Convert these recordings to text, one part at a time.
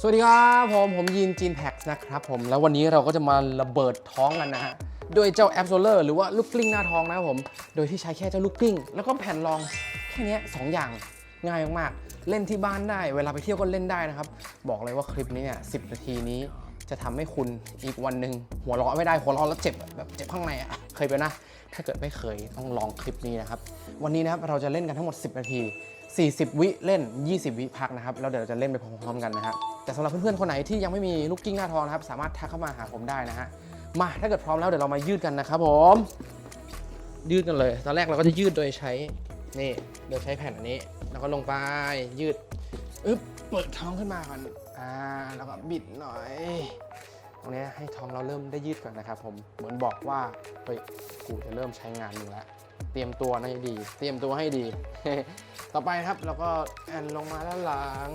สวัสดีครับผมผมยีนจีนแพ็กนะครับผมแล้ววันนี้เราก็จะมาระเบิดท้องกันนะฮะโดยเจ้าแอปโซเลอร์หรือว่าลูกกลิ้งหน้าท้องนะครับผม โดยที่ใช้แค่เจ้าลูกกลิ้ง แล้วก็แผ่นรองแค่นี้ยสองอย่างง่ายมากๆ เล่นที่บ้านได้ เวลาไปเที่ยวก็เล่นได้นะครับ บอกเลยว่าคลิปนี้เนี่ยสินาทีนี้จะทำให้คุณอีกวันหนึ่งหัวเราะไม่ได้หัวเราะแล้วเจ็บแบบเจ็บข้างในอะเคยเป็นนะ ถ้าเกิดไม่เคยต้องลองคลิปนี้นะครับ วันนี้นะครับเราจะเล่นกันทั้งหมด 10 นาที 40 วิเล่น 20 วิพักนะครับ แล้วเดี๋ยวเราจะเล่นไปพร้อมๆกันนะฮะแต่สำหรับเพื่อนๆคนไหนที่ยังไม่มีลูกกิ้งหน้าทองนะครับ สามารถทักเข้ามาหาผมได้นะฮะมาถ้าเกิดพร้อมแล้วเดี๋ยวเรามายืดกันนะครับผม ยืดกันเลย ตอนแรกเราก็จะยืดโดยใช้นี่โดยใช้แผ่นอันนี้แล้วก็ลงไปยืดอึ๊บเปิดท้องขึ้นมาก่อนอ่าแล้วก็บิดหน่อย รงนี้ให้ท้องเราเริ่มได้ยืดก่อนนะครับผมเหมือนบอกว่าเฮ้ยกูจะเริ่มใช้งานมึงแล้วเตรียมตัวให้ดี เตรียมตัวให้ดี ต่อไปครับเราก็แอนลงมาด้านหลัง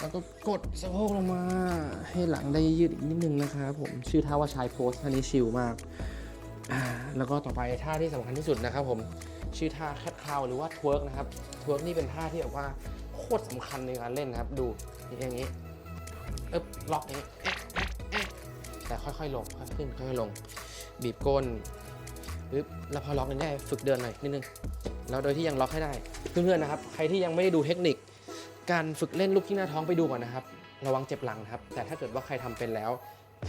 แล้วก็กดสะโพกลงมา ให้หลังได้ยืดอีกนิดนึงนะครับผมชื่อท่าว่าชายโพสท่านี้ชิลมากแล้วก็ต่อไปท่าที่สำคัญที่สุดนะครับผมชื่อท่าแคทคาวหรือว่าทเวิร์กนะครับทเวิร์กนี่เป็นท่าที่แบบว่าโคตรสำคัญในการเล่นนะครับ ดูอย่างนี้เอ๊บล็อกอย่างนี้ แต่ค่อยๆลงค่อยๆขึ้นค่อยๆลง บีบก้นปึ๊บแล้วพอล็อกได้ฝึกเดินหน่อยนิดนึงแล้วโดยที่ยังล็อกให้ได้เพื่อนๆนะครับ ใครที่ยังไม่ได้ดูเทคนิค การฝึกเล่นลูกที่หน้าท้องไปดูก่อนนะครับ ระวังเจ็บหลังนะครับ แต่ถ้าเกิดว่าใครทำเป็นแล้ว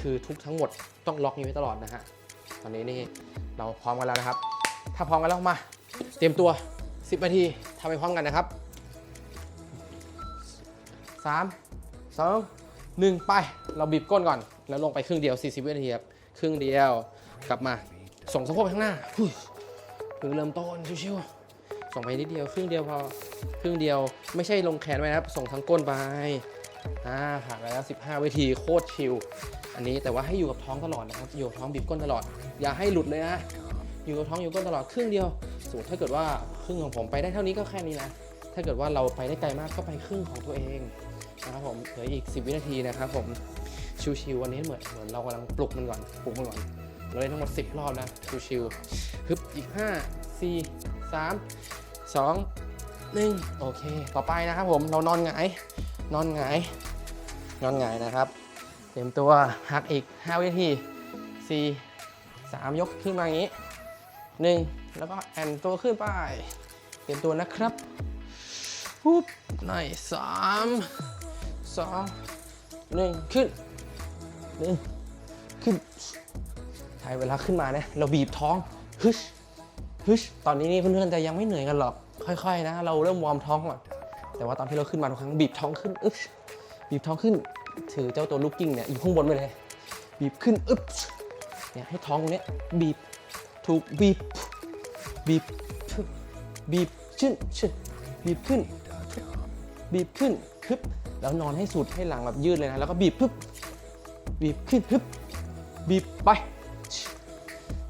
คือทุกทั้งหมดต้องล็อกนี้ไว้ตลอดนะฮะตอนนี้นี่เราพร้อมกันแล้วนะครับ ถ้าพร้อมกันแล้วมา เตรียมตัว 10นาทีทำไปพร้อมกันนะครับ3 2 1 ไป เราบีบก้นก่อน แล้วลงไปครึ่งเดียว 40 วินาทีครับ ครึ่งเดียว กลับมา ส่งสะโพกไปข้างหน้าหุ้ยเพิ่งเริ่มต้นชิวๆ ส่งไปนิดเดียว ครึ่งเดียวพอ ครึ่งเดียว ไม่ใช่ลงแขนไว้นะครับ ส่งทั้งก้นไป อ่า ผ่านไปแล้ว 15 วิธีโคตรชิลอันนี้แต่ว่าให้อยู่กับท้องตลอดนะครับ อยู่ท้องบีบก้นตลอด อย่าให้หลุดเลยนะ อยู่กับท้องอยู่ก้นตลอด ครึ่งเดียวสมมติถ้าเกิดว่าครึ่งของผมไปได้เท่านี้ก็แค่นี้นะ ถ้าเกิดว่าเราไปได้ไกลมากก็ไปครึ่งของตัวเองนะครับผม เหลืออีก 10 วินาทีนะครับผม ชิวๆวันนี้เหมือนเหมือนเรากำลังปลุกมันก่อนปลุกมันก่อนเราเล่นทั้งหมด 10 รอบนะชิวๆฮึบอีก 5 4 3 2 1 โอเค ต่อไปนะครับผมเรานอนหงายนอนหงายนอนหงายนะครับ เตรียมตัวหักอีก 5 วินาที4 3 ยกขึ้นมาอย่างนี้ 1 แล้วก็แอนตัวขึ้นไปเตรียมตัวนะครับปุ๊บหน่อยสามสองหนึ่งขึ้น นึ่ขึ้นใช่เวลาขึ้นมาเนี่ยเราบีบท้องฮึชฮึชตอนนี้นี่เพื่อนๆจะยังไม่เหนื่อยกันหรอกค่อยๆ นะ เราเริ่มวอร์มท้องก่อนแต่ว่าตอนที่เราขึ้นมาทุกครั้งบีบท้องขึ้นอึ๊บบีบท้องขึ้น ถือเจ้าตัวลูกกิ้งเนี่ยอยู่ข้างบนไปเลย บีบขึ้นอึ๊บเนี่ยให้ท้องตรงนี้บีบถูกบีบบีบบีบขึ้นชึ้นบีบขึ้น บีบขึ้นฮึบแล้วนอนให้สุดให้หลังแบบยืดเลยนะ แล้วก็บีบพึบ บีบขึ้นฮึบบีบไป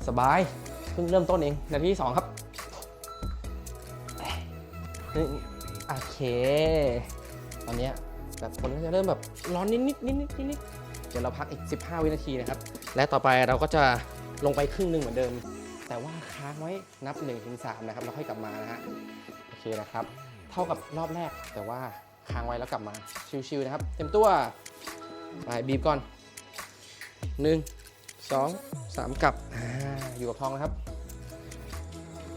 สบายเพิ่งเริ่มต้นเอง นาทีที่สองครับโอเค ตอนนี้แบบคนก็จะเริ่มแบบร้อนนิดนิดนิดนิดนิดนิดเดี๋ยวเราพักอีก 15 วินาทีนะครับ และต่อไปเราก็จะลงไปครึ่งหนึ่งเหมือนเดิม แต่ว่าค้างไว้นับ1นถึงสนะครับ แล้วค่อยกลับมานะฮะโอเคนะครับ เท่ากับรอบแรกแต่ว่าค้างไว้แล้วกลับมาชิวๆนะครับ เต็มตัวไปบีบก่อน 1 2 3กลับออยู่กับทองนะครับ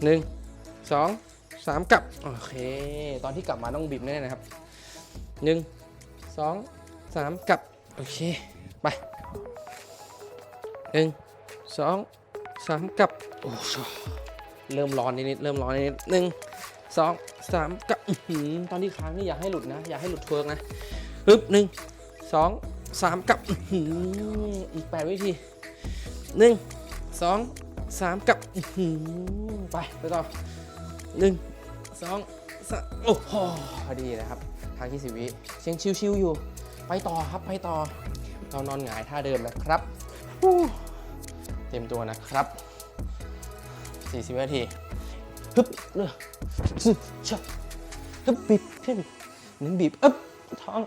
1 2 3กลับ โอเค ตอนที่กลับมาต้องบีบแน่นะครับ1 2 3กลับ โอเค ไป1 2สามกลับ โอ้โเริ่มร้อนนิดๆเริ่มร้อนนิดๆหนึ่งสองสามกลับตอนที่ค้างนี่อย่าให้หลุดนะ อย่าให้หลุดเฟิร์กนะฮึบหนึ่งสอง สามกับอืออีกแปดวิธีหนึ่งสองสามกับอือไปไปต่อหนึ่งสองสามโอ้โหพอดีนะครับ ทางที่สิบวิยังชิวๆอยู่ ไปต่อครับไปต่อเรานอนหงายท่าเดิมนะครับเตรียมตัวนะครับ40วินาทีฮึบเลือซึชะฮึบบีบขึ้นหนึ่งบีบ อึ๊บท้อง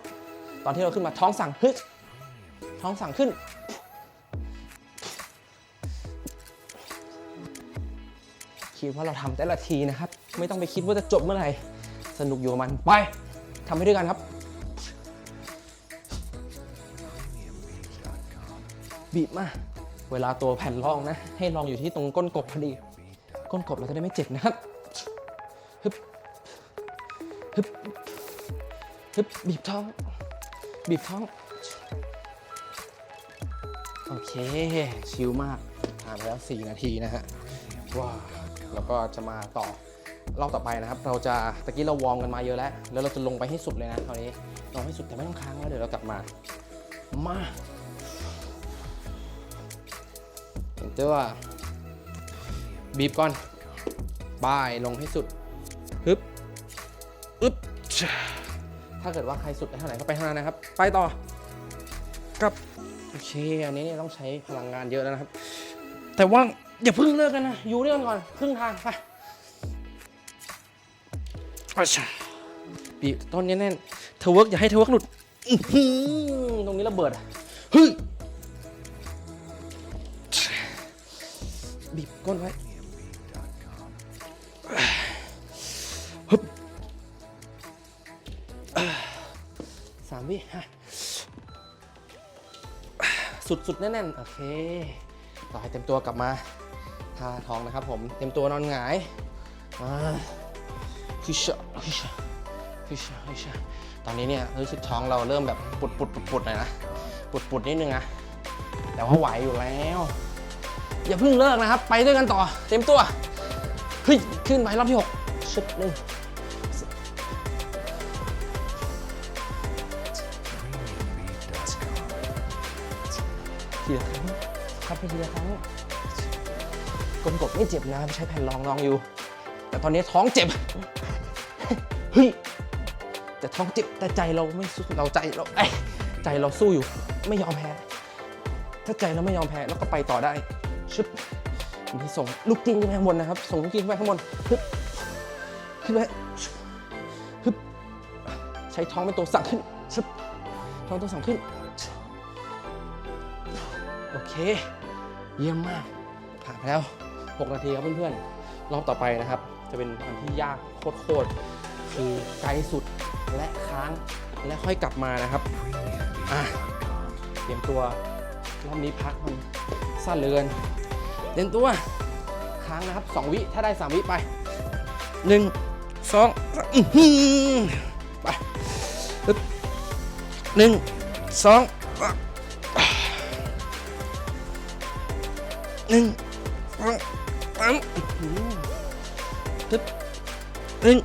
ตอนที่เราขึ้นมาท้องสั่งฮึบท้องสั่งขึ้น คิดว่าเราทำแต่ละทีนะครับ ไม่ต้องไปคิดว่าจะจบเมื่อไหร่ สนุกอยู่กับมันไปทำให้ด้วยกันครับ บีบมา เวลาตัวแผ่นรองนะ ให้รองอยู่ที่ตรงก้นกบพอดี ก้นกบเราจะได้ไม่เจ็บนะครับฮึบฮึบฮึบบีบท้อง บีบท้อง โอเค ชิลมากผ่านไปแล้ว 4 นาทีนะฮะ ว้าวแล้วก็จะมาต่อรอบต่อไปนะครับ เราจะตะกี้เราวอร์มกันมาเยอะแล้ว แล้วเราจะลงไปให้สุดเลยนะคราวนี้ลงให้สุดแต่ไม่ต้องค้างแล้วเดี๋ยวเรากลับมา มาเห็นตัวบีบก่อนบายลงให้สุดฮึบอึ๊บ ถ้าเกิดว่าใครสุดไปเท่าไหร่ก็ไปเท่านั้นนะครับ ไปต่อกับโอเค อันนี้เนี่ยต้องใช้พลังงานเยอะแล้วนะครับ แต่ว่าอย่าเพิ่งเลิกกันนะอยู่ด้วยกันก่อนครึ่งทางไปอาชาบีบต้นนี้แน่นเทเวิร์กอย่าให้เทเวิร์กหลุดตรงนี้ระเบิดอะเฮ้ยบีบก้นไว้ สามวิฮะสุดๆแน่นๆ โอเค ต่อให้เต็มตัวกลับมาทาท้องนะครับผม เต็มตัวนอนหงายฮิชะฮิชะฮิชะฮิชะตอนนี้เนี่ยรู้สึกท้องเราเริ่มแบบปุดปุดปุดปุดๆหน่อยนะ ปุดปุดนิดนึงนะแต่ว่าไหวอยู่แล้ว อย่าเพิ่งเลิกนะครับ ไปด้วยกันต่อ เต็มตัว เฮ้ย ขึ้นไปรอบที่หกชุดหนึ่ง ทีละครั้งคัดไปทีละครั้งกลมกดไม่เจ็บนะใช้แผ่นรองรองอยู่ แต่ตอนนี้ท้องเจ็บเฮ้ยแต่ท้องเจ็บแต่ใจเราไม่สู้เราใจเราเอ้ใจเราสู้อยู่ ไม่ยอมแพ้ ถ้าใจเราไม่ยอมแพ้เราก็ไปต่อได้ชึบนี่ส่งลูกกิ้งขึ้นไปข้างบนนะครับ ส่งลูกกิ้งขึ้นไปข้างบนฮึบขึ้นไปฮึบใช้ท้องเป็นตัวสั่งขึ้นชึบท้องตัวสั่งขึ้น เค เยี่ยมมาก ผ่านไปแล้ว 6 นาทีครับเพื่อนๆ รอบต่อไปนะครับ จะเป็นอันที่ยากโคตรๆ คือไกลสุดและค้างและค่อยกลับมานะครับอะเตรียมตัวรอบนี้พักมันสั้นเหลือเกินเตรียมตัวค้างนะครับ 2 วิถ้าได้ 3 วิไป 1 2สามอื้อหือไปหนึ่งสอง หนึ่งสองสามอื้อหือปึ๊บหนึ่ง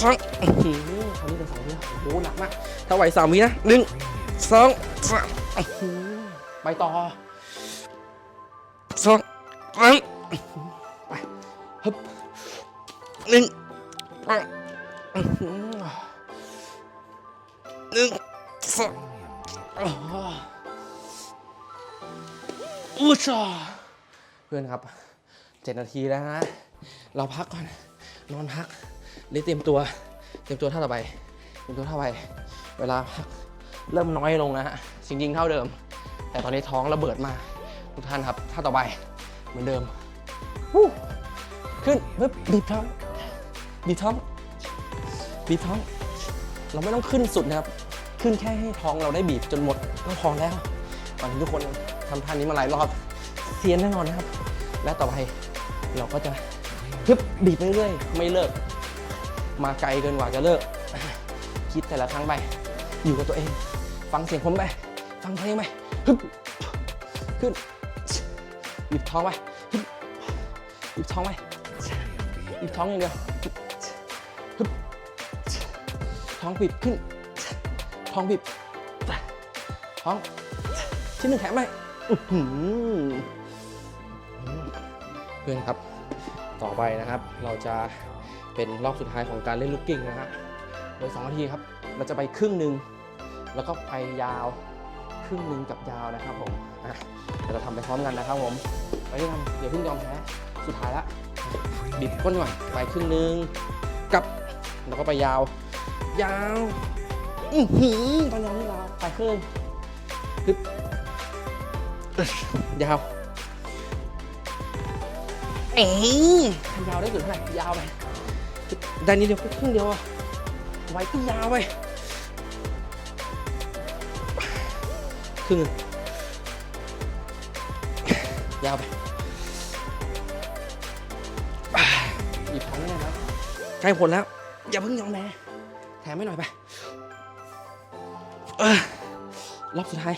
สองอื้อหือคราวนี้เป็นสองวิแล้วโอ้โหหนักมากถ้าไหวสามวินะหนึ่งสองสามอื้อหือไปต่อสองสามอื้อหือไปฮึบหนึ่งสองอื้อหือหนึ่งสองอ้าวอู้ชาเพื่อนครับเจ็ดนาทีแล้วนะ เราพักก่อน นอนพักเลยเตรียมตัว เตรียมตัวท่าต่อไป เตรียมตัวท่าไป เวลาพักเริ่มน้อยลงนะฮะจริงๆเท่าเดิม แต่ตอนนี้ท้องระเบิดมาทุกท่านครับท่าต่อไปเหมือนเดิมวู้ขึ้นปึ๊บบีบท้องบีบท้องบีบท้อง เราไม่ต้องขึ้นสุดนะครับ ขึ้นแค่ให้ท้องเราได้บีบจนหมดก็พอแล้วตอนนี้ทุกคนทำท่านี้มาหลายรอบเซียนแน่นอนนะครับ และต่อไปเราก็จะฮึบบีบไปเรื่อยไม่เลิก มาไกลเกินกว่าจะเลิก คิดแต่ละครั้งไป อยู่กับตัวเอง ฟังเสียงผมไป ฟังเพลงไปฮึบขึ้นบีบท้องไปบีบท้องไปบีบท้องอย่างเดียวฮึบท้องบีบขึ้น ท้องบีบท้องชิ้นหนึ่งแขนไปื่อนครับ ต่อไปนะครับ เราจะเป็นรอบสุดท้ายของการเล่นลูกกิ้งนะฮะโดย2นาทีครับ เราจะไปครึ่งหนึ่งแล้วก็ไปยาวครึ่งหนึ่งกับยาวนะครับผมเดี๋ยวเราทำไปพร้อมกันนะครับผมไปด้วยกันอย่าเพิ่งยอมแพ้สุดท้ายละบิดก้นก่อนไปครึ่งหนึ่งกับแล้วก็ไปยาว ยาวอือหือตอนยาวนี่ยาไปครึ่งฮึบเอ้ยยาว เอ๋ยาวได้สุดเท่าไหร่ยาวไปได้นิดเดียวแค่ครึ่งเดียวอะไว้ก็ยาวไปครึ่งยาวไปหยิบท้องแน่แล้วใกล้ผลแล้ว อย่าเพิ่งยอมแพ้แถมไม่หน่อยไปรอบสุดท้าย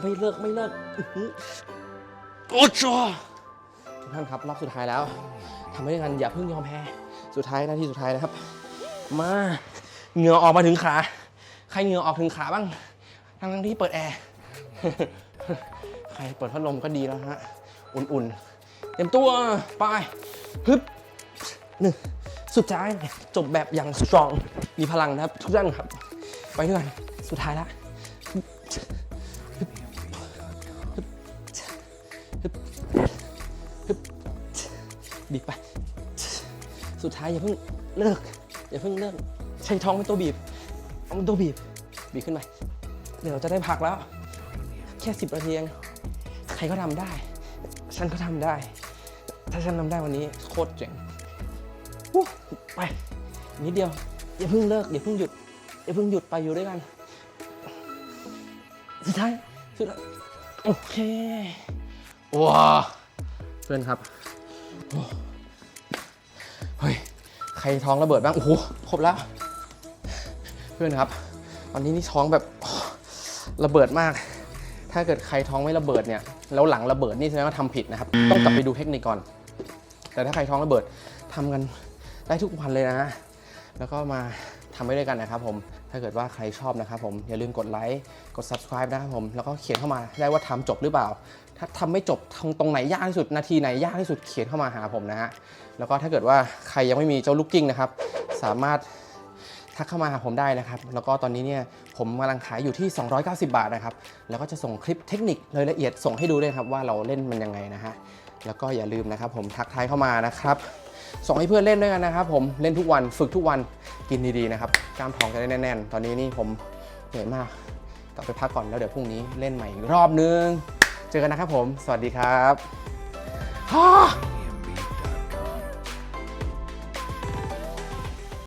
ไม่เลิก ไม่เลิกอื้อหือโอ้จอ ท่านครับรอบสุดท้ายแล้วทำให้ด้วยกันอย่าเพิ่งยอมแพ้สุดท้ายหน้าที่สุดท้ายนะครับ มาเหงื่อออกมาถึงขาใครเหงื่อออกถึงขาบ้างทั้งทั้งที่เปิดแอร์ใครเปิดพัดลมก็ดีแล้วฮะอุ่นๆเต็มตัวไปฮึบหนึ่งสุดท้ายจบแบบอย่างสตรองมีพลังนะครับทุกท่านครับ ไปด้วยกันสุดท้ายละ สุดท้ายอย่าเพิ่งเลิก อย่าเพิ่งเลิก ใช้ท้องเป็นตัวบีบ เอาเป็นตัวบีบ บีบขึ้นไปเดี๋ยวเราจะได้พักแล้ว แค่สิบนาทีเองใครก็ทำได้ ฉันก็ทำได้ ถ้าฉันทำได้วันนี้โคตรเจ๋งไปนิดเดียว อย่าเพิ่งเลิก อย่าเพิ่งหยุด อย่าเพิ่งหยุดไปอยู่ด้วยกัน สุดท้ายสุดท้ายโอเคว้าเพื่อนครับ ใครท้องระเบิดบ้าง โอ้โห ครบแล้ว เพื่อนครับ ตอนนี้นี่ท้องแบบระเบิดมาก ถ้าเกิดใครท้องไม่ระเบิดเนี่ย แล้วหลังระเบิดนี่แสดงว่าทำผิดนะครับ ต้องกลับไปดูเทคนิคก่อน แต่ถ้าใครท้องระเบิดทำกันได้ทุกวันเลยนะ แล้วก็มาำไปด้วยกันนะครับผมถ้าเกิดว่าใครชอบนะครับผมอย่าลืมกดไลค์กด subscribe นะครับผมแล้วก็เขียนเข้ามาได้ว่าทำจบหรือเปล่า ถ้าทำไม่จบตรงตรงไหนยากที่สุดนาทีไหนยากที่สุดเขียนเข้ามาหาผมนะฮะแล้วก็ถ้าเกิดว่าใครยังไม่มีเจ้าลูกกิ้งนะครับสามารถทักเข้ามาหาผมได้นะครับ แล้วก็ตอนนี้เนี่ยผมกำลังขายอยู่ที่ 290 บาทนะครับ แล้วก็จะส่งคลิปเทคนิครายละเอียดส่งให้ดูด้วยครับว่าเราเล่นมันยังไงนะฮะ แล้วก็อย่าลืมนะครับผมทักทายเข้ามานะครับ ส่งให้เพื่อนเล่นด้วยกันนะครับผมเล่นทุกวันฝึกทุกวันกินดีๆนะครับกล้ามท้องจะได้แน่นๆ ตอนนี้นี่ผมเหนื่อยมากกลับไปพักก่อนแล้วเดี๋ยวพรุ่งนี้เล่นใหม่อีกรอบนึง เจอกันนะครับผม สวัสดีครับ